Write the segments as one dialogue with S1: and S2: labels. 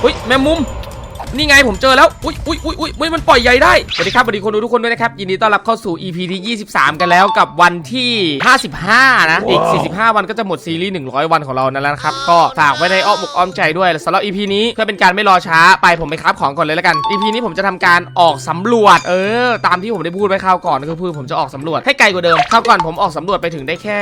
S1: เฮ้ยแมงมุม นี่ไงผมเจอแล้วอุ้ยอุ้ยอุ้ยอุ้ยอุ้ยมันปล่อยใหญ่ได้สวัสดีครับสวัสดีคนดูทุกคนด้วยนะครับยินดีต้อนรับเข้าสู่ EP ที่ 23 กันแล้วกับวันที่ 55 นะ อีก 45 วันก็จะหมดซีรีส์ 100 วันของเรานั่นแล้วนะครับ ก็ฝากไว้ในอ้อมอกอ้อมใจด้วยสำหรับ EP นี้เพื่อเป็นการไม่รอช้าไปผมไปครับของก่อนเลยแล้วกัน EP นี้ผมจะทำการออกสำรวจ เออ ตามที่ผมได้พูดไว้คราวก่อนก็คือผมจะออกสำรวจให้ไกลกว่าเดิมคราวก่อนผมออกสำรวจไปถึงได้แค่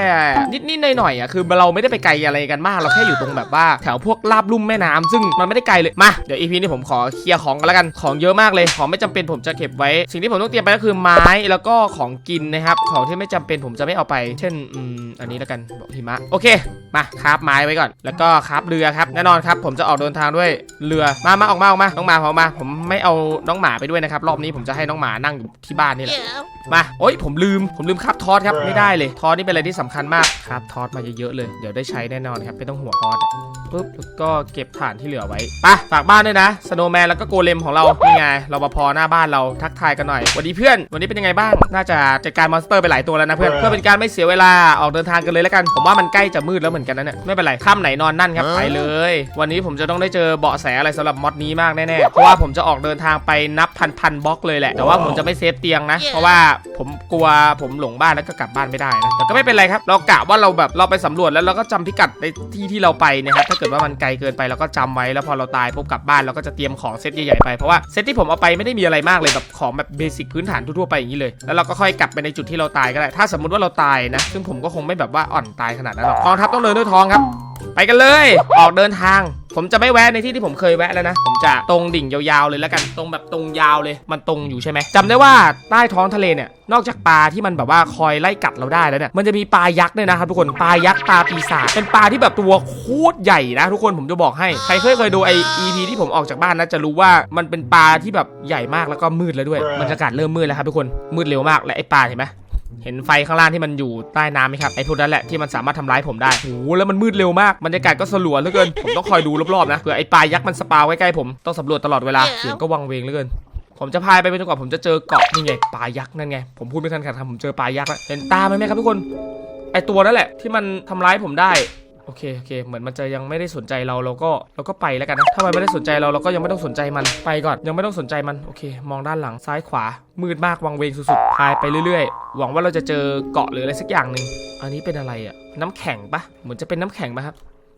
S1: นิดๆหน่อยๆอะคือเราไม่ได้ไปไกลอะไรกันมากเราแค่อยู่ตรงแบบว่าแถวพวกลาบลุ่มแม่น้ำซึ่งมันไม่ได้ไกลเลยมาเดี๋ยว EP นี้ผมขอเคลียร์ของกันแล้วกันของเยอะมากเลยของไม่จำเป็นผมจะเก็บไว้ สิ่งที่ผมต้องเตรียมไปก็คือไม้แล้วก็ของกินนะครับของที่ไม่จำเป็นผมจะไม่เอาไป เช่นอืมอันนี้แล้วกันบอกหิมะโอเคมาคราฟไม้ไว้ก่อน แล้วก็คราฟเรือครับแน่นอนครับ ผมจะออกเดินทางด้วยเรือมามาออกมาออกมาน้องหมาออกมา ผมไม่เอาน้องหมาไปด้วยนะครับรอบนี้ผมจะให้น้องหมานั่งอยู่ที่บ้านนี่แหละ มาโอ๊ยผมลืมผมลืมครับทอสครับไม่ได้เลยทอสนี่เป็นอะไรที่สำคัญมากครับทอสมาเยอะๆเลยเดี๋ยวได้ใช้แน่นอนครับไม่ต้องห่วงทอสปุ๊บแล้วก็เก็บฐานที่เหลือไว้ไปะฝากบ้านด้วยนะสโนว์แมนแล้วก็โกเลมของเรานี่ไงเรามาพอหน้าบ้านเราทักทายกันหน่อยสวัสดีเพื่อนวันนี้เป็นยังไงบ้าง น่าจะจัดการมอนสเตอร์ไปหลายตัวแล้วนะเพื่อนเพื่อเป็นการไม่เสียเวลาออกเดินทางกันเลยแล้วกัน ผมว่ามันใกล้จะมืดแล้วเหมือนกันนะเนี่ยไม่เป็นไรค่ำไหนนอนนั่นครับไปเลย วันนี้ผมจะต้องได้เจอเบาะแสอะไรสำหรับมอดนี้มากแน่ๆเพราะว่าผมจะออกเดินทางไปนับพันพันๆบล็อกเลยแหละแต่ว่าผมจะไม่เซฟเตียงนะ เพราะว่าผมกลัวผมหลงบ้านแล้วก็กลับบ้านไม่ได้นะแต่ก็ไม่เป็นไรครับ เรากะว่าเราแบบเราไปสำรวจแล้วเราก็จำพิกัดในที่ที่เราไปนะครับถ้าเกิดว่ามันไกลเกินไปเราก็จำไว้แล้วพอเราตายปุ๊บกลับบ้านเราก็จะเตรียมของเซตใหญ่ๆไปเพราะว่าเซตที่ผมเอาไปไม่ได้มีอะไรมากเลยแบบของแบบเบสิกพื้นฐานทั่วๆไปอย่างนี้เลย แล้วเราก็ค่อยกลับไปในจุดที่เราตายก็ได้ถ้าสมมุติว่าเราตายนะ ซึ่งผมก็คงไม่แบบว่าอ่อนตายขนาดนั้นหรอกกองทัพต้องเดินด้วยท้องครับ ไปกันเลย ออกเดินทาง ผมจะไม่แวะในที่ที่ผมเคยแวะแล้วนะ ผมจะตรงดิ่งยาวๆเลยแล้วกัน ตรงแบบตรงยาวเลย มันตรงอยู่ใช่ไหมจำได้ว่าใต้ท้องทะเลเนี่ย นอกจากปลาที่มันแบบว่าคอยไล่กัดเราได้แล้วเนี่ย มันจะมีปลายักษ์ด้วยนะครับทุกคน ปลายักษ์ปลาปีศาจ เป็นปลาที่แบบตัวโคตรใหญ่นะทุกคน ผมจะบอกให้ ใครเคยเคยดูไอ EP ที่ผมออกจากบ้านนะจะรู้ว่ามันเป็นปลาที่แบบใหญ่มากแล้วก็มืดแล้วด้วย บรรยากาศเริ่มมืดแล้วครับทุกคน มืดเร็วมากและไอปลาเห็นไหม เห็นไฟข้างล่างที่มันอยู่ใต้น้ำไหมครับไอ้พวกนั้นแหละที่มันสามารถทำร้ายผมได้โอ้โหแล้วมันมืดเร็วมากบรรยากาศก็สลัวเหลือเกิน ผมต้องคอยดูรอบๆนะเผื่อไอ้ปลายักษ์มันสปาวใกล้ๆผมต้องสำรวจตลอดเวลาเสียงก็วังเวงเหลือเกินผมจะพายไปจนกว่าผมจะเจอเกาะนี่ไงปลายักษ์นั่นไงผมพูดไม่ทันขาดคำผมเจอปลายักษ์แล้วเห็นตาไหมไหมครับทุกคน ไอตัวนั่นแหละที่มันทำร้ายผมได้ โอเคโอเค เหมือนมันจะยังไม่ได้สนใจเราเราก็เราก็ไปแล้วกันนะถ้ามันไม่ได้สนใจเราเราก็ยังไม่ต้องสนใจมันไปก่อนยังไม่ต้องสนใจมันโอเค มองด้านหลังซ้ายขวา มืดมากวังเวงสุดๆพายไปเรื่อยๆ หวังว่าเราจะเจอเกาะหรืออะไรสักอย่างหนึ่งอันนี้เป็นอะไรอะน้ำแข็งปะเหมือนจะเป็นน้ำแข็งปะครับ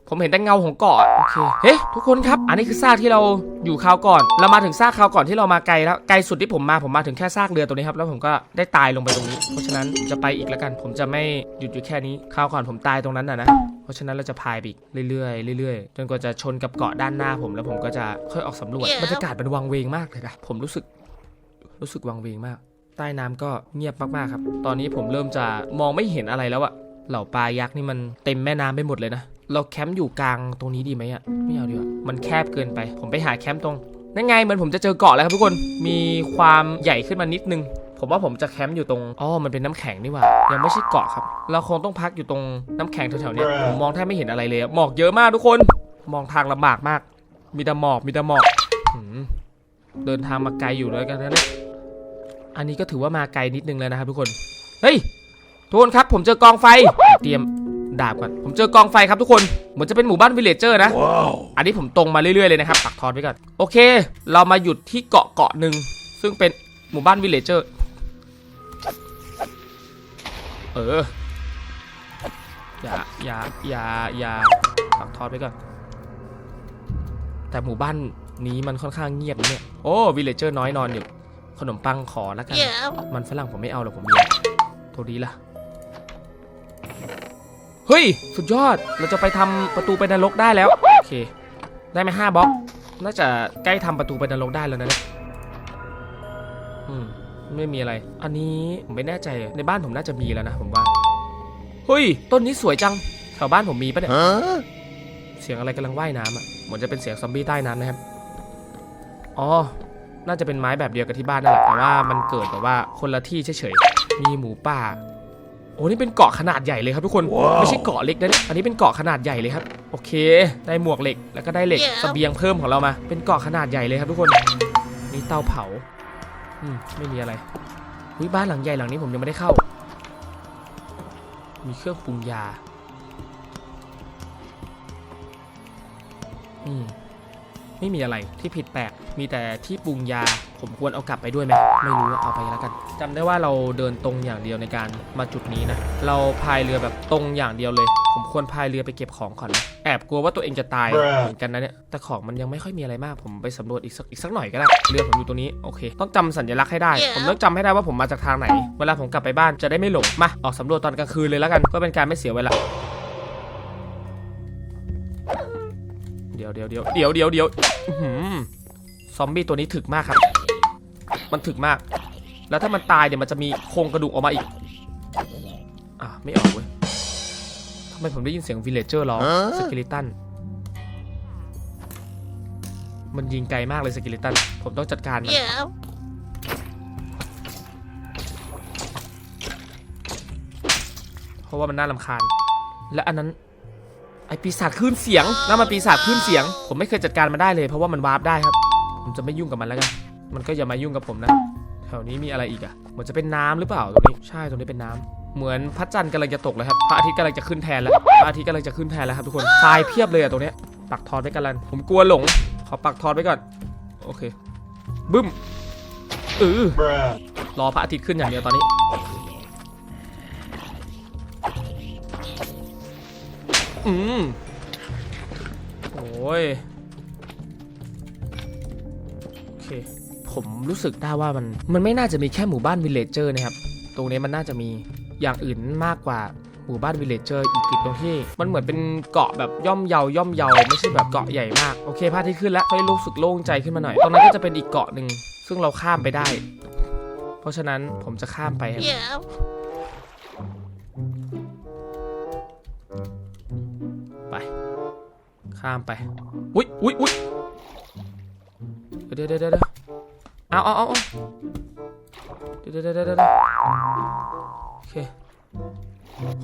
S1: ผมเห็นแต่เงาของเกาะโอเคเฮ้ทุกคนครับ อันนี้คือซากที่เราอยู่คราวก่อน เรามาถึงซากคราวก่อนที่เรามาไกลแล้วไกลสุดที่ผมมาผมมาถึงแค่ซากเรือตัวนี้ครับแล้วผมก็ได้ตายลงไปตรงนี้ เพราะฉะนั้นจะไปอีกแล้วกัน ผมจะไม่หยุดอยู่แค่นี้คราวก่อนผมตายตรงนั้นน่ะนะเพราะฉะนั้นเราจะพายไปอีกเรื่อยๆเรื่อยๆ จนกว่าจะชนกับเกาะด้านหน้าผมแล้วผมก็จะค่อยออกสำรวจบรรยากาศมันวังเวงมากเลยนะผมรู้สึกรู้สึกวังเวงมาก ใต้น้ำก็เงียบมากๆครับ ตอนนี้ผมเริ่มจะมองไม่เห็นอะไรแล้วอะ เหล่าปลายักษ์นี่มันเต็มแม่น้ำไปหมดเลยนะ เราแคมป์อยู่กลางตรงนี้ดีไหมอะไม่เอาดีกว่า มันแคบเกินไป ผมไปหาแคมป์ตรง นั่นไงเหมือนผมจะเจอเกาะแล้วครับทุกคน มีความใหญ่ขึ้นมานิดนึง ผมว่าผมจะแคมป์อยู่ตรง อ๋อ มันเป็นน้ำแข็งนี่หว่า ยังไม่ใช่เกาะครับ เราคงต้องพักอยู่ตรงน้ำแข็งแถวๆเนี้ยผมมองแทบไม่เห็นอะไรเลยอะหมอกเยอะมากทุกคน มองทางลำบากมาก มีแต่หมอก มีแต่หมอกหืมเดินทางมาไกลอยู่เลยกันนะเนี่ยอันนี้ก็ถือว่ามาไกลนิดนึงแล้วนะครับทุกคน เฮ้ย ทุกคนครับ ผมเจอกองไฟ เตรียมดาบก่อน ผมเจอกองไฟครับทุกคน เหมือนจะเป็นหมู่บ้านวิลเลจเจอร์นะ อันนี้ผมตรงมาเรื่อยๆเลยนะครับปักทอนไว้ก่อน โอเค เรามาหยุดที่เกาะเกาะหนึ่งซึ่งเป็นหมู่บ้านวิลเลจเจอร์ เออ อย่า อย่า อย่า อย่าปักทอนไว้ก่อน แต่หมู่บ้านนี้มันค่อนข้างเงียบนะเนี่ย โอ้วิลเลจเจอร์น้อยนอนอยู่ ขนมปังขอแล้วกัน มันฝรั่งผมไม่เอาหรอกผมเลี้ยงโทษดีละ เฮ้ย สุดยอด เราจะไปทำประตูไปนรกได้แล้ว โอเค ได้ไหมห้าบล็อก น่าจะใกล้ทำประตูไปนรกได้แล้วนะเนี่ยอืม ไม่มีอะไร อันนี้ผมไม่แน่ใจ ในบ้านผมน่าจะมีแล้วนะผมว่า เฮ้ย ต้นนี้สวยจัง แถวบ้านผมมีปะเนี่ย เสียงอะไรกำลังว่ายน้ำอะ เหมือนจะเป็นเสียงซอมบี้ใต้น้ำนะครับ อ๋อ น่าจะเป็นไม้แบบเดียวกับที่บ้านนั่นแหละ แต่ว่ามันเกิดแบบว่าคนละที่เฉยๆ มีหมูป่า โอ้นี่เป็นเกาะขนาดใหญ่เลยครับทุกคนไม่ใช่เกาะเล็กนะเนี่ยอันนี้เป็นเกาะขนาดใหญ่เลยครับ โอเค ได้หมวกเหล็ก แล้วก็ได้เหล็กเสบียงเพิ่มของเรามา เป็นเกาะขนาดใหญ่เลยครับทุกคน มีเตาเผา อืม ไม่มีอะไรวิบ้านหลังใหญ่หลังนี้ผมยังไม่ได้เข้า มีเครื่องปรุงยา อืม ไม่มีอะไรที่ผิดแปลก มีแต่ที่ปรุงยา ผมควรเอากลับไปด้วยไหมไม่รู้เอาไปแล้วกันจำได้ว่าเราเดินตรงอย่างเดียวในการมาจุดนี้นะ เราพายเรือแบบตรงอย่างเดียวเลย ผมควรพายเรือไปเก็บของก่อนนะแอบกลัวว่าตัวเองจะตายเหมือนกันนะเนี่ยแต่ของมันยังไม่ค่อยมีอะไรมาก ผมไปสำรวจอีกสักอีกสักหน่อยก็ได้เรือผมอยู่ตรงนี้โอเค ต้องจำสัญลักษณ์ให้ได้ ผมต้องจำให้ได้ว่าผมมาจากทางไหน เวลาผมกลับไปบ้านจะได้ไม่หลงมาออกสำรวจตอนกลางคืนเลยแล้วกันเพื่อเป็นการไม่เสียเวลาเดี๋ยวเดี๋ยวเดี๋ยวเดี๋ยวเดี๋ยวเดี๋ยวอื้อหือซอมบี้ตัวนี้ถึกมากครับ มันถึกมาก แล้วถ้ามันตายเนี่ยมันจะมีโครงกระดูกออกมาอีก อะไม่ออกเว้ยทำไมผมได้ยินเสียงวิลเลเจอร์ร้องสกิลิตัน มันยิงไกลมากเลยสกิลิตัน ผมต้องจัดการมัน
S2: Yeah.
S1: เพราะว่ามันน่ารำคาญ และอันนั้นไอปีศาจคลื่นเสียงนั่นมันปีศาจคลื่นเสียง ผมไม่เคยจัดการมันได้เลยเพราะว่ามันวาร์ปได้ครับ ผมจะไม่ยุ่งกับมันแล้วกัน มันก็อย่ามายุ่งกับผมนะ แถวนี้มีอะไรอีกอะเหมือนจะเป็นน้ำหรือเปล่าตรงนี้ ใช่ตรงนี้เป็นน้ำเหมือนพระจันทร์กำลังจะตกแล้วครับ พระอาทิตย์กำลังจะขึ้นแทนแล้ว พระอาทิตย์กำลังจะขึ้นแทนแล้วครับทุกคน ทรายเพียบเลยอะตรงเนี้ยปักทอนไว้กันลัน ผมกลัวหลง ขอปักทอนไว้ก่อน โอเค บึ้มเออรอพระอาทิตย์ขึ้นอย่างเดียวตอนนี้อืมโอ้ย ผมรู้สึกได้ว่ามันมันไม่น่าจะมีแค่หมู่บ้านวิลเลจเจอร์นะครับ ตรงนี้มันน่าจะมีอย่างอื่นมากกว่าหมู่บ้านวิลเลจเจอร์อีกติดตรงที่ มันเหมือนเป็นเกาะแบบย่อมเยาย่อมเยาไม่ใช่แบบเกาะใหญ่มาก โอเคพาทิตย์ขึ้นแล้วค่อยรู้สึกโล่งใจขึ้นมาหน่อย ตรงนั้นก็จะเป็นอีกเกาะหนึ่งซึ่งเราข้ามไปได้ เพราะฉะนั้นผมจะข้ามไปครับ
S2: Yeah.
S1: ไป ข้ามไป อุ้ยอุ้ยอุ้ยเดี๋ยวเดี๋ยวเดี๋ยว เดี๋ยวเอาเอาเอาเอเดี๋ยวเดี๋ยวเดี๋ยวเดี๋ยวเดี๋ยวโอเค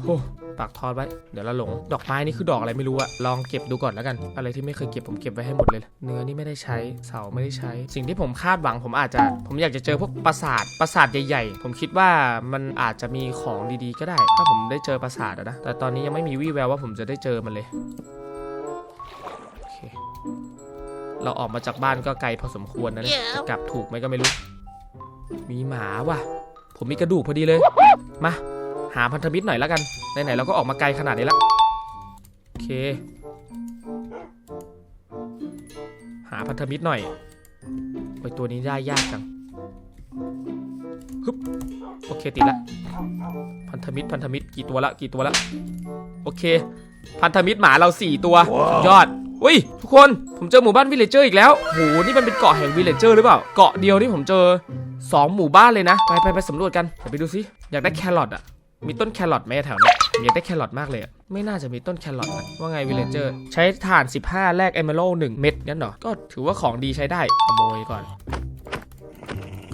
S1: โอ้ปากทอดไว้ เดี๋ยวเราหลง ดอกไม้นี่คือดอกอะไรไม่รู้อะลองเก็บดูก่อนแล้วกัน อะไรที่ไม่เคยเก็บผมเก็บไว้ให้หมดเลย เนื้อนี่ไม่ได้ใช้ เสาไม่ได้ใช้ สิ่งที่ผมคาดหวังผมอาจจะ ผมอยากจะเจอพวกปราสาท ปราสาทใหญ่ ๆ ผมคิดว่ามันอาจจะมีของดีๆ ก็ได้ ถ้าผมได้เจอปราสาทนะ แต่ตอนนี้ยังไม่มีวี่แววว่าผมจะได้เจอมันเลย โอเค เราออกมาจากบ้านก็ไกลพอสมควรนะเนี่ย
S2: Yeah.
S1: จะกลับถูกไหมก็ไม่รู้ มีหมาว่ะ ผมมีกระดูกพอดีเลย มา หาพันธมิตรหน่อยแล้วกัน ไหนๆเราก็ออกมาไกลขนาดนี้แล้วโอเค หาพันธมิตรหน่อยโอ้ยตัวนี้ได้ยากจังฮึบโอเคติดละพันธมิตรพันธมิตรกี่ตัวละกี่ตัวละโอเค พันธมิตรหมาเราสี่ตัวสุดยอด อุ้ยทุกคนผมเจอหมู่บ้านวิลเลเจอร์อีกแล้วโหนี่มันเป็นเกาะแห่งวิลเลเจอร์หรือเปล่า เกาะเดียวที่ผมเจอ 2 หมู่บ้านเลยนะ ไปไปไปสำรวจกันเดี๋ยวไปดูซิอยากได้แครอทอะมีต้นแครอทไหมแถวเนี้ยผมอยากได้แครอทมากเลยอะไม่น่าจะมีต้นแครอทนะว่าไงวิลเลเจอร์ ใช้ถ่าน 15 แลกเอเมอรัล1เม็ดงั้นเหรอ ก็ถือว่าของดีใช้ได้ ขโมยก่อน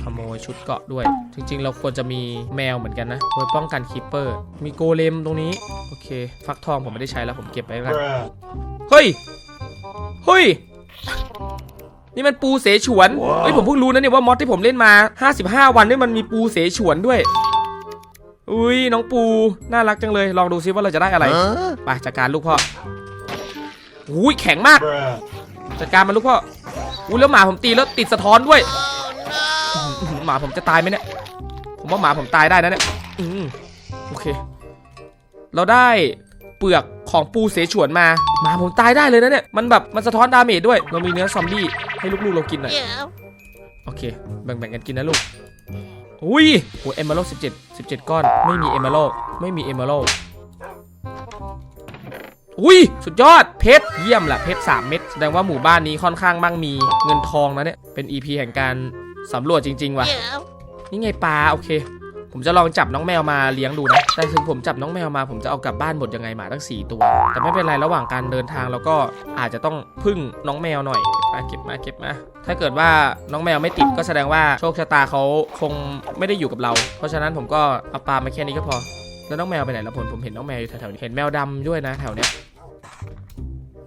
S1: ขโมยชุดเกาะด้วย จริงๆ เราควรจะมีแมวเหมือนกันนะไว้ป้องกันคีปเปอร์ มีโกเลมตรงนี้ โอเค ฟักทองผมไม่ได้ใช้แล้วผมเก็บไว้แล้วกันเฮ้ย เฮ้ย นี่มันปูเสฉวน เฮ้ยผมเพิ่งรู้นะเนี่ยว่ามอดที่ผมเล่นมา 55 วันนี่มันมีปูเสฉวนด้วย อุ้ยน้องปู น่ารักจังเลย ลองดูซิว่าเราจะได้อะไร ไปจัดการลูกพ่ออุ้ยแข็งมาก
S3: Bruh.
S1: จัดการมันลูกพ่อ อุ้ยแล้วหมาผมตีแล้วติดสะท้อนด้วย
S2: Oh
S1: อื้อหือหมาผมจะตายไหมเนี่ย ผมว่าหมาผมตายได้นะเนี่ยอืมโอเค เราได้เปลือก ของปูเสฉวนมาหมาผมตายได้เลยนะเนี่ย มันแบบมันสะท้อนดาเมจด้วย เรามีเนื้อซอมบี้ให้ลูกๆเรากินหน่อย
S2: Yeah.
S1: โอเค แบ่งๆกันกินนะลูก อุ้ยโหเอมเมอรัลสิบเจ็ดสิบเจ็ดก้อน ไม่มีเอมเมอรัลไม่มีเอมเมอรัลอุ้ย สุดยอดเพชรเยี่ยมแหละเพชรสามเม็ดแสดงว่าหมู่บ้านนี้ค่อนข้างมั่งมีเงินทองนะเนี่ย เป็น EP แห่งการสำรวจจริง ๆ ว่ะ
S2: Yeah.
S1: นี่ไงปลา โอเค ผมจะลองจับน้องแมวมาเลี้ยงดูนะ แต่ถึงผมจับน้องแมวมา ผมจะเอากลับบ้านหมดยังไงหมาตั้งสี่ตัว แต่ไม่เป็นไรระหว่างการเดินทางเราก็อาจจะต้องพึ่งน้องแมวหน่อยมาเก็บมาเก็บมาถ้าเกิดว่าน้องแมวไม่ติดก็แสดงว่าโชคชะตาเขาคงไม่ได้อยู่กับเรา เพราะฉะนั้นผมก็เอาปลามาแค่นี้ก็พอ แล้วน้องแมวไปไหนล้วผมผมเห็นน้องแมวอยู่แถวๆนี้เห็นแมวดำด้วยนะแถวเนี้ย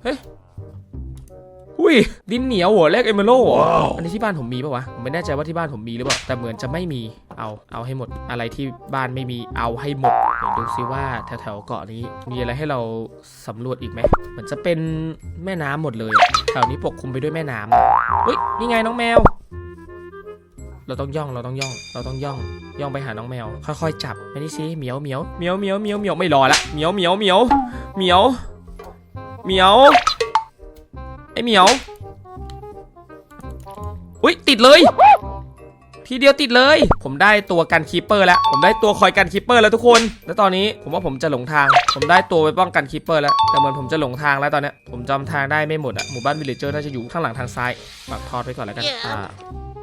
S1: เฮ้ย อุ้ยดินเหนียวหัวแรกเอเมโลเหรออันนี้ที่บ้านผมมีปะวะ ผมไม่แน่ใจว่าที่บ้านผมมีหรือเปล่า แต่เหมือนจะไม่มี เอา เอาให้หมด อะไรที่บ้านไม่มี เอาให้หมด เดี๋ยวดูซิว่าแถวๆเกาะนี้ มีอะไรให้เราสำรวจอีกไหมเหมือนจะเป็นแม่น้ำหมดเลยอะแถวนี้ปกคลุมไปด้วยแม่น้ำอะเฮ้ยนี่ไงน้องแมว เราต้องย่อง เราต้องย่อง เราต้องย่อง ย่องไปหาน้องแมว ค่อยๆ จับไปนี่สิเหมียวเหมียวเหมียวเหมียวเหมียวเหมียวไม่รอละ เหมียวเหมียวเหมียวเหมียวเหมียวไอ เหมียว อุ้ยติดเลย ทีเดียวติดเลย ผมได้ตัวกันคีปเปอร์แล้ว ผมได้ตัวคอยกันคีปเปอร์แล้วทุกคน แล้วตอนนี้ผมว่าผมจะหลงทาง ผมได้ตัวไปป้องกันคีปเปอร์แล้ว แต่เหมือนผมจะหลงทาง แล้วตอนเนี้ยผมจำทางได้ไม่หมดอะหมู่บ้านวิลเลจเจอร์น่าจะอยู่ข้างหลังทางซ้ายปักทอดไปก่อนแล้วกัน อ่า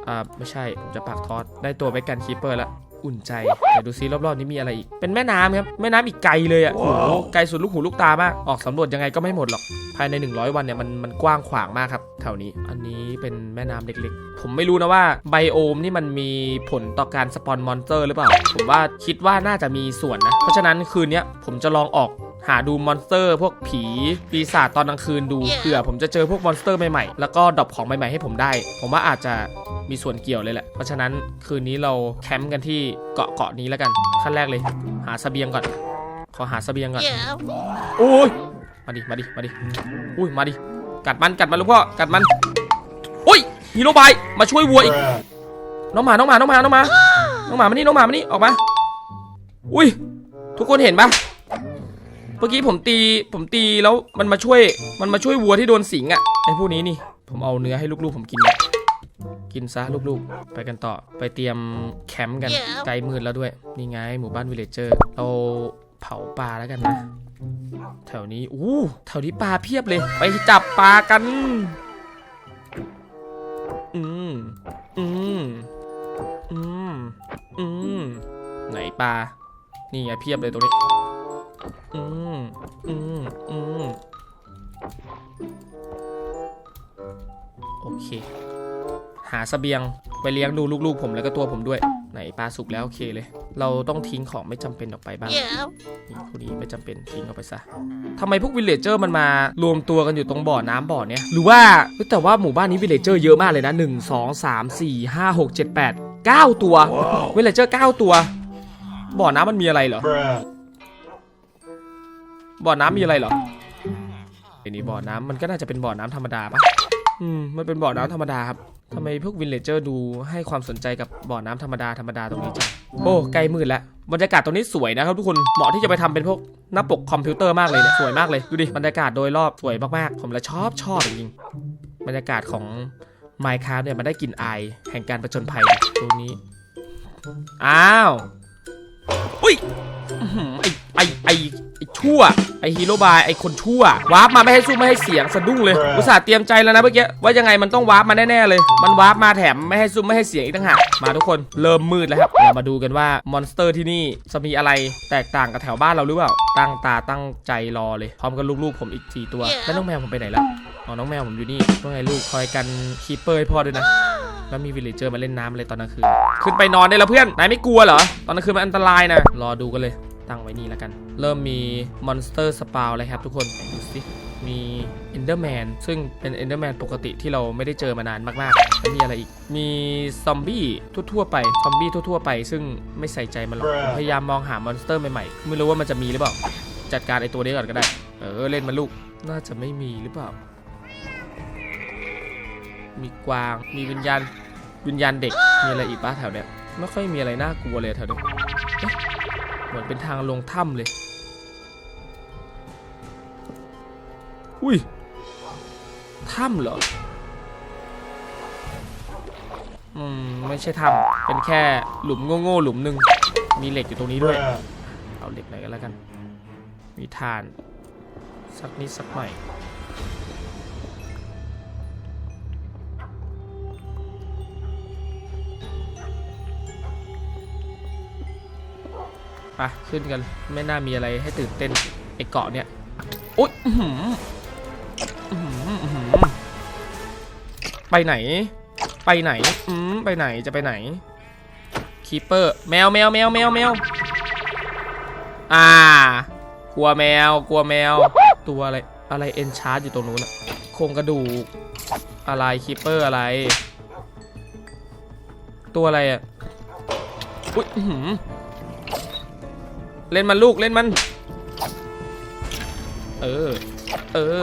S1: อ่าไม่ใช่ ผมจะปักทอดได้ตัวไปกันคีปเปอร์แล้ว อุ่นใจเดี๋ยวดูซิรอบๆนี้มีอะไรอีก เป็นแม่น้ำครับ แม่น้ำอีกไกลเลยอะโอ้โหไกลสุดลูกหูลูกตามาก ออกสำรวจยังไงก็ไม่หมดหรอก ภายใน 100 วันเนี่ยมันมันกว้างขวางมากครับแถวนี้ อันนี้เป็นแม่น้ำเล็กๆ ผมไม่รู้นะว่าไบโอมนี่มันมีผลต่อการสปอนมอนสเตอร์หรือเปล่า ผมว่าคิดว่าน่าจะมีส่วนนะ เพราะฉะนั้นคืนเนี้ยผมจะลองออก หาดูมอนสเตอร์พวกผีปีศาจตอนกลางคืนดูเผื่อผมจะเจอพวกมอนสเตอร์ใหม่ๆ แล้วก็ดรอปของใหม่ๆให้ผมได้ ผมว่าอาจจะมีส่วนเกี่ยวเลยแหละ เพราะฉะนั้นคืนนี้เราแคมป์กันที่เกาะเกาะนี้แล้วกัน ขั้นแรกเลย หาเสบียงก่อน ขอหาเสบียงก่อน
S2: Yeah.
S1: โอ้ยมาดิ มาดิ มาดิ อุ้ย มาดิ กัดมัน กัดมันลูกพ่อ กัดมันอุ้ยฮีโร่บายมาช่วยวัวอีก น้องหมา น้องหมา น้องหมา น้องหมา น้องหมามานี่ น้องหมามานี่ ออกมา อุ้ย ทุกคนเห็นปะ เมื่อกี้ผมตีผมตีแล้วมันมาช่วยมันมาช่วยวัวที่โดนสิงอะ่ะไอ้พวกนี้นี่ ผมเอาเนื้อให้ลูกๆ ผมกินก่อนกินซะลูกๆ ไปกันต่อไปเตรียมแคมป์กันไกลมืดแล้วด้วย นี่ไงหมู่บ้านวิลเลจเจอร์เราเผาปลาแล้วกันนะแถวนี้อู้แถวนี้ปลาเพียบเลย ไปจับปลากัน อืมอืมอืมอืมไหนปลานี่ไงเพียบเลยตรงนี้ อืมอืมอืมโอเค หาเสบียงไปเลี้ยงดูลูกๆ ผมแล้วก็ตัวผมด้วย ไหนปลาสุกแล้วโอเคเลย เราต้องทิ้งของไม่จำเป็นออกไปบ้าง
S2: Yeah.
S1: นี่พวกนี้ไม่จำเป็นทิ้งเอาไปซะทำไมพวกวิลเลจเจอร์มันมารวมตัวกันอยู่ตรงบ่อน้ำบ่อเนี้ยหรือว่าเฮ้ยแต่ว่าหมู่บ้านนี้วิลเลจเจอร์เยอะมากเลยนะ 1 2 3 4 5 6 7 8 9 ตัววิลเลจเจอร์9ตัว บ่อน้ำมันมีอะไรเหรอ
S3: Bruh.
S1: บ่อน้ำมีอะไรเหรอไอ้นี่บ่อน้ำมันก็น่าจะเป็นบ่อน้ำธรรมดาปะอืมมันเป็นบ่อน้ำธรรมดาครับทำไมพวกวิลเลจเจอร์ดูให้ความสนใจกับบ่อน้ำธรรมดาธรรมดาตรงนี้จังโอ้ใกล้มืดแล้วบรรยากาศตรงนี้สวยนะครับทุกคนเหมาะที่จะไปทำเป็นพวกหน้าปกคอมพิวเตอร์มากเลยเนี่ยสวยมากเลยดูดิบรรยากาศโดยรอบสวยมากๆ ผมละชอบชอบจริงๆบรรยากาศของ Minecraft เนี่ยมันได้กลิ่นอายแห่งการประจนภัยตรงนี้ อ้าว อุ้ยอื้อหือไอไอไอไอ ชั่ว ไอฮีโร่บายไอคนชั่ววาร์ปมาไม่ให้สู้ไม่ให้เสียงสะดุ้งเลยอุตส่าห์เตรียมใจแล้วนะเมื่อกี้ว่ายังไงมันต้องวาร์ปมาแน่ๆเลย มันวาร์ปมาแถมไม่ให้สู้ไม่ให้เสียงอีกต่างหากมาทุกคนเริ่มมืดแล้วครับเรามาดูกันว่ามอนสเตอร์ที่นี่จะมีอะไรแตกต่างกับแถวบ้านเราหรือเปล่าตั้งตาตั้งใจรอเลยพร้อมกับลูกๆผมอีกสี่ตัวแล้วน้องแมวผมไปไหนละอ๋อน้องแมวผมอยู่นี่ว่าไงลูกคอยกันคีเปอร์ให้พ่อด้วยนะแล้วมีวิลเลจเจอร์มาเล่นน้ำอะไรตอนกลางคืนขึ้นไปนอนได้แล้วเพื่อนนายไม่กลัวเหรอตอนกลางคืนมันอันตรายนะรอดูกันเลย ตั้งไว้นี่แล้วกัน เริ่มมีมอนสเตอร์สปาวเลยครับทุกคน ดูสิมีเอนเดอร์แมนซึ่งเป็นเอนเดอร์แมนปกติที่เราไม่ได้เจอมานานมากๆแล้วมีอะไรอีก มีซอมบี้ทั่วๆไป ซอมบี้ทั่วๆไป ซึ่งไม่ใส่ใจมันหรอกผมพยายามมองหามอนสเตอร์ใหม่ๆ ไม่รู้ว่ามันจะมีหรือเปล่า จัดการไอตัวนี้ก่อนก็ได้ เออ เล่นมันลูก น่าจะไม่มีหรือเปล่า มีกวาง มีวิญญาณ วิญญาณเด็ก มีอะไรอีกปะแถวเนี้ย ไม่ค่อยมีอะไรน่ากลัวเลยแถวเนี้ยเอ๊ะ เหมือนเป็นทางลงถ้ำเลย อุ้ย ถ้ำเหรอ อืม ไม่ใช่ถ้ำเป็นแค่หลุมโง่ๆหลุมหนึ่ง มีเหล็กอยู่ตรงนี้ด้วย เอาเหล็กไหนอยก็แล้วกัน มีถ่าน สักนิดสักหน่อย ไปขึ้นกัน ไม่น่ามีอะไรให้ตื่นเต้นไอเกาะเนี่ยโอ๊ยไปไหน ไปไหน อืมไปไหนจะไปไหนคีเปอร์แมวแมวแมวแมวแมวอ่ากลัวแมว กลัวแมว ตัวอะไร อะไรเอนชาร์อยู่ตรงนู้นอะโครงกระดูก อะไรคิปเปอร์อะไร ตัวอะไรอะอุ้ย เล่นมันลูกเล่นมัน เออ เออ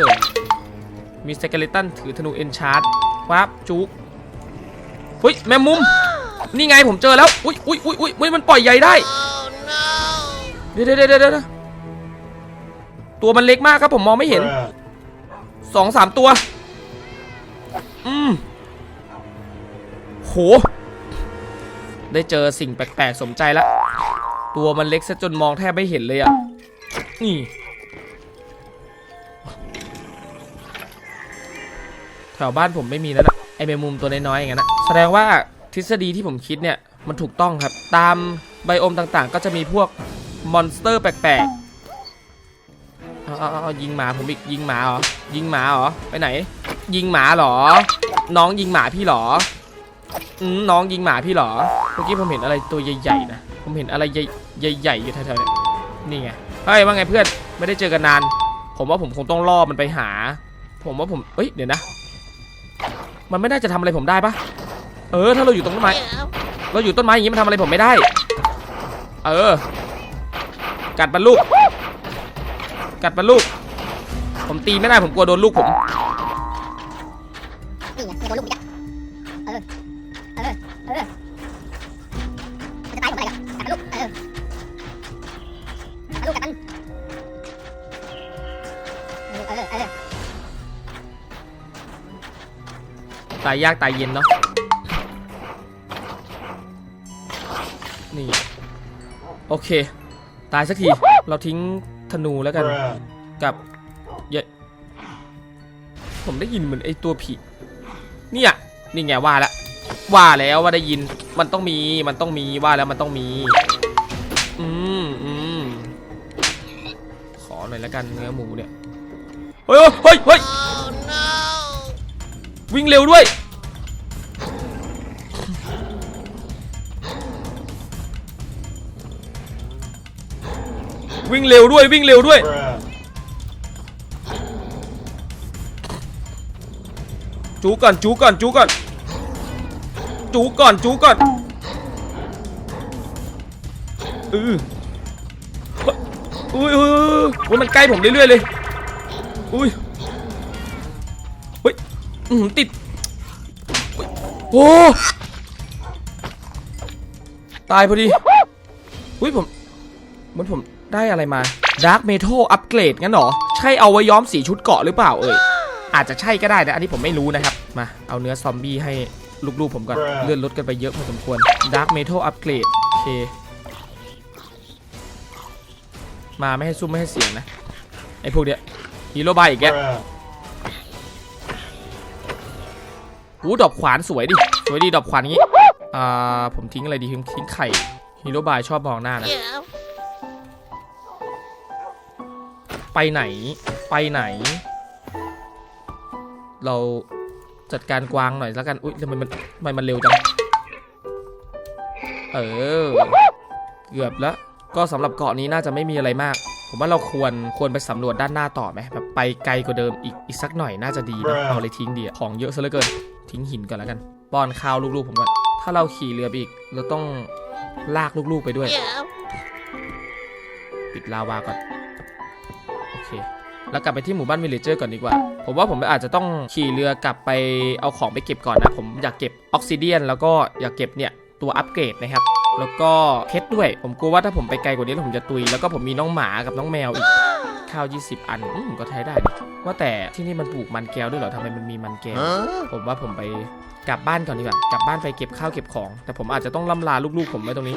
S1: มีสเกเลตันถือธนูเอนชาร์ดวับจุกเฮ้ยแมมมุม นี่ไงผมเจอแล้ว อุ้ยอุ้ยอุ้ยอุ้ยอุ้ยมันปล่อยใหญ่ได้เดี๋ยวเดี๋ยวเดี๋ยวเดี๋ยวตัวมันเล็กมากครับผมมองไม่เห็น สองสามตัว อืมโห ได้เจอสิ่งแปลกๆสมใจและ ตัวมันเล็กซะจนมองแทบไม่เห็นเลยอะ่ะ นี่ แถวบ้านผมไม่มีแล้วนะไอแมงมุมตัวน้อยๆอย่างนั้นนะแสดงว่าทฤษฎีที่ผมคิดเนี่ยมันถูกต้องครับ ตามไบโอมต่างๆ ก็จะมีพวกมอนสเตอร์แปลกๆเอาเอาเอาเอายิงหมาผมอีกยิงหมาเหรอ ยิงหมาเหรอ ไปไหน ยิงหมาเหรอ น้องยิงหมาพี่เหรอ อืมน้องยิงหมาพี่เหรอ เมื่อกี้ผมเห็นอะไรตัวใหญ่ๆนะ ผมเห็นอะไรใหญ่ๆอยู่แถวๆนี่ยนี่ไงเฮ้ยว่าไงเพื่อนไม่ได้เจอกันนาน ผมว่าผมคงต้องล่อมันไปหา ผมว่าผมเอ้ยเดี๋ยวนะ มันไม่น่าจะทำอะไรผมได้ปะเออ ถ้าเราอยู่ตรงต้นไม้เราอยู่ต้นไม้อย่างนี้มันทำอะไรผมไม่ได้ เออ กัดมันลูก กัดมันลูก ผมตีไม่ได้ผมกลัวโดนลูกผมา
S2: ย
S1: ยากตายเย็นเนาะนี่ โอเค ตายสักที เราทิ้งธนูแล้วกัน กับเยอะผมได้ยินเหมือนไอตัวผี เนี่ย นี่ไงว่าแล้วว่าแล้วว่าได้ยิน มันต้องมี มันต้องมี ว่าแล้วมันต้องมี อืมอืมขอหน่อยแล้วกันเนื้อหมูเนี่ย เฮ้ยเฮ้ยเฮ้ยวิ่งเร็วด้วย วิ่งเร็วด้วยวิ่งเร็วด้วย จูก่อนจูก่อนจูก่อนจูก่อนจูก่อนเอออุ้ยอุ้ยอุ้ยมันใกล้ผมเรื่อยๆเลย อุ้ยเฮ้ยอืมติด โอ้ตายพอดีอุ้ยผมเหมือนผม ได้อะไรมาดาร์ m เมทัลอัปเกรดงั้นเหรอ ใช่เอาไว้ย้อมสีชุดเกาะหรือเปล่าเอ่ย อาจจะใช่ก็ได้นะ อันนี้ผมไม่รู้นะครับ มา เอาเนื้อซอมบี้ให้ลูกๆผมก่อน
S3: Bruh
S1: เลื่อนลดกันไปเยอะพอสมควร Dark Metal Upgrade โอเค มาไม่ให้ซุ่มไม่ให้เสียงนะ ไอ้พวกเนี้ยฮีโร่บายอีกแกหูดอกขวานสวยดิ สวยดีดอกขวานงี้ อ่า ผมทิ้งอะไรดีทิ้งทิ้งไข่ฮีโร่บายชอบมองหน้านะ ไปไหน ไปไหน เราจัดการกวางหน่อยแล้วกัน อุ๊ยทำไมมันทำไมมันเร็วจัง เออ เกือบแล้ว ก็สำหรับเกาะนี้น่าจะไม่มีอะไรมาก ผมว่าเราควรควรไปสำรวจด้านหน้าต่อไหมแบบไปไกลกว่าเดิมอีกอีกสักหน่อยน่าจะดีนะ
S3: Bruh
S1: เอาอะไรทิ้งดีอะของเยอะซะเหลือเกิน ทิ้งหินก่อนแล้วกันป้อนข้าวลูกๆผมก่อนถ้าเราขี่เรือไปอีก เราต้องลากลูกๆไปด้วย ปิดลาวาก่อนโอเค แล้วกลับไปที่หมู่บ้านวิลเลเจอร์ก่อนดีกว่า ผมว่าผมอาจจะต้องขี่เรือกลับไปเอาของไปเก็บก่อนนะ ผมอยากเก็บออกซิเดียนแล้วก็อยากเก็บเนี่ยตัวอัปเกรดนะครับ แล้วก็เพชรด้วย ผมกลัวว่าถ้าผมไปไกลกว่านี้แล้วผมจะตุย แล้วก็ผมมีน้องหมากับน้องแมวอีก ข้าว 20 อันอืมก็ใช้ได้ดิว่าแต่ที่นี่มันปลูกมันแก้วด้วยเหรอทำไมมันมีมันแก้ว ผมว่าผมไปกลับบ้านก่อนดีกว่า กลับบ้านไปเก็บข้าวเก็บของ แต่ผมอาจจะต้องล่ำลาลูกๆ ผมไว้ตรงนี้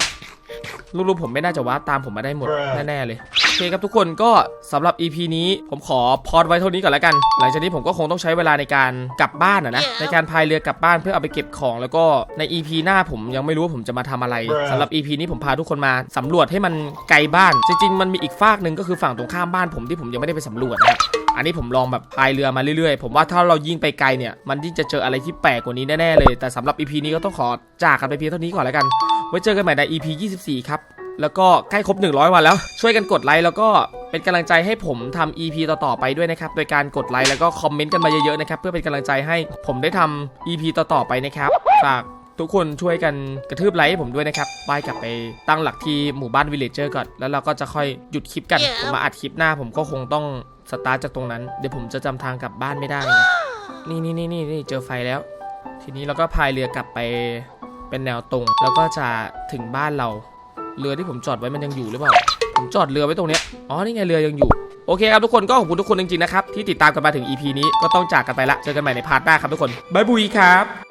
S1: ลูกๆผมไม่น่าจะว่าตามผมมาได้หมด
S3: Bruh
S1: แน่ๆเลยโอเคครับทุกคนก็สำหรับ EP นี้ผมขอพอดไว้เท่านี้ก่อนแล้วกัน หลังจากนี้ผมก็คงต้องใช้เวลาในการกลับบ้านอะนะในการพายเรือกลับบ้านเพื่อเอาไปเก็บของ แล้วก็ใน EP หน้าผมยังไม่รู้ว่าผมจะมาทำอะไร
S3: Bruh
S1: สำหรับ EP นี้ผมพาทุกคนมาสำรวจให้มันไกลบ้าน จริงๆ มันมีอีกฝากหนึ่งก็คือฝั่งตรงข้ามบ้านผมที่ผมยังไม่ได้ไปสำรวจนะครับอันนี้ผมลองแบบพายเรือมาเรื่อยๆ ผมว่าถ้าเรายิ่งไปไกลเนี่ย มันยิ่งจะเจออะไรที่แปลกกว่านี้แน่ๆเลย แต่สำหรับ EP นี้ก็ต้องขอจากกันไปเพียงเท่านี้ก่อนแล้วกัน ไว้เจอกันใหม่ใน EP 24 ครับ แล้วก็ใกล้ครบ 100 วันแล้ว ช่วยกันกดไลค์แล้วก็เป็นกำลังใจให้ผมทำ EP ต่อๆไปด้วยนะครับ โดยการกดไลค์แล้วก็คอมเมนต์กันมาเยอะๆนะครับ เพื่อเป็นกำลังใจให้ผมได้ทำ EP ต่อๆไปนะครับ ฝากทุกคนช่วยกันกระทืบไลค์ให้ผมด้วยนะครับไปกลับไปตั้งหลักที่หมู่บ้านวิลเลจเจอร์ก่อน แล้วเราก็จะค่อยหยุดคลิปกัน ผมมาอัดคลิปหน้าผมก็คงต้องสตาร์ทจากตรงนั้น เดี๋ยวผมจะจำทางกลับบ้านไม่ได้ไงนี่นี่นี่นี่นี่เจอไฟแล้ว ทีนี้เราก็พายเรือกลับไป เป็นแนวตรง แล้วก็จะถึงบ้านเรา เรือที่ผมจอดไว้มันยังอยู่หรือเปล่า ผมจอดเรือไว้ตรงเนี้ย อ๋อ นี่ไงเรือยังอยู่ โอเคครับทุกคนก็ขอบคุณทุกคนจริงๆนะครับที่ติดตามกันมาถึง EP นี้ก็ต้องจากกันไปละ เจอกันใหม่ในพาร์ทหน้าครับทุกคน บ๊ายบุยครับ